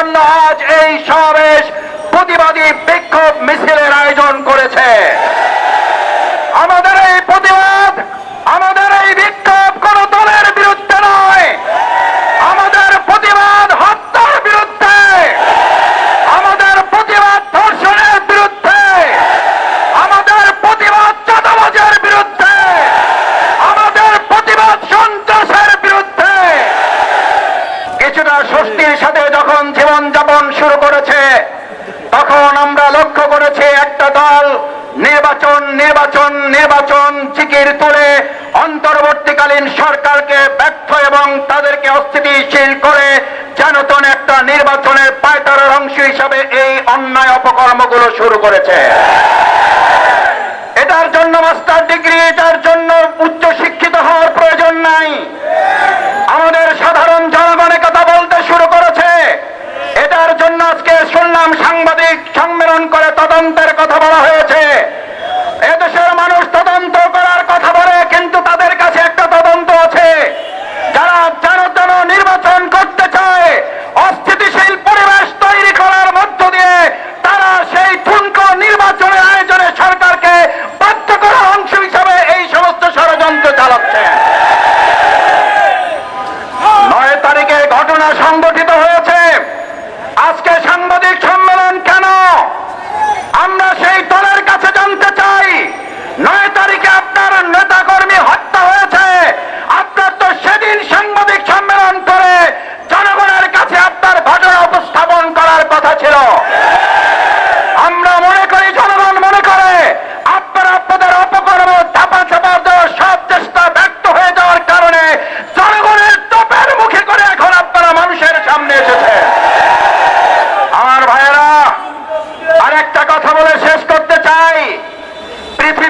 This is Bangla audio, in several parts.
এই সমাবেশ প্রতিবাদী বিক্ষোভ মিছিলের আয়োজন করেছে। আমাদের এই প্রতিবাদ, আমাদের এই বিক্ষোভ কোন দলের বিরুদ্ধে নয়। আমাদের প্রতিবাদ হত্যার বিরুদ্ধে। আমাদের প্রতিবাদ ধর্ষণের বিরুদ্ধে। আমাদের প্রতিবাদ চাঁদাবাজের বিরুদ্ধে। আমাদের প্রতিবাদ সন্ত্রাসের বিরুদ্ধে। কিছুটা স্বস্তির সাথে শুরু করেছে। তখন আমরা লক্ষ্য করেছি একটা দল, নির্বাচন নির্বাচন নির্বাচন চিকির তুলে অন্তর্বর্তীকালীন সরকারকে ব্যর্থ এবং তাদেরকে অস্থিতিশীল করে যেন তেন একটা নির্বাচনের পায়তারার অংশ হিসাবে এই অন্যায় অপকর্মগুলো শুরু করেছে। এটার জন্য মাস্টার ডিগ্রি এটার জন্য উচ্চ শিক্ষিত হওয়ার প্রয়োজন নাই আমাদের সাধারণ জনগণে কথা বলতে শুরু করেছে এটার জন্য আজকে শুনলাম সাংবাদিক সম্মেলন করে তদন্তের কথা বলা হয়েছে। এদেশের মানুষ তদন্ত করার কথা বলে, কিন্তু তাদের কাছে একটা তদন্ত আছে। যারা যেন তেন নির্বাচন করতে চায়, অস্থিতিশীল পরিবেশ তৈরি করার মধ্য দিয়ে তারা সেই ঠুনকো নির্বাচনের আয়োজনে সরকারকে বাধ্য করার অংশ হিসাবে এই সমস্ত ষড়যন্ত্র চালাচ্ছে। নয় তারিখে ঘটনা সংগঠিত হয়েছে।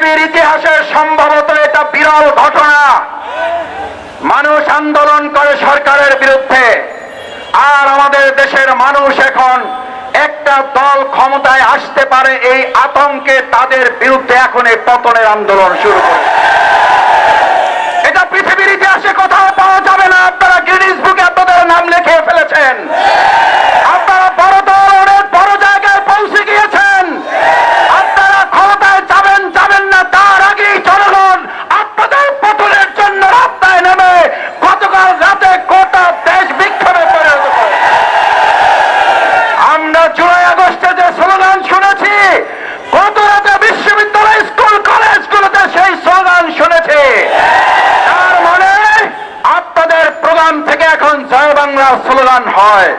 পৃথিবীর ইতিহাসে সম্ভবত এটা বিরল ঘটনা। মানুষ আন্দোলন করে সরকারের বিরুদ্ধে। আর আমাদের দেশের মানুষ এখন একটা দল ক্ষমতায় আসতে পারে এই আতঙ্কে তাদের বিরুদ্ধে এখন এই পতনের আন্দোলন শুরু করে স্লোগান হয়।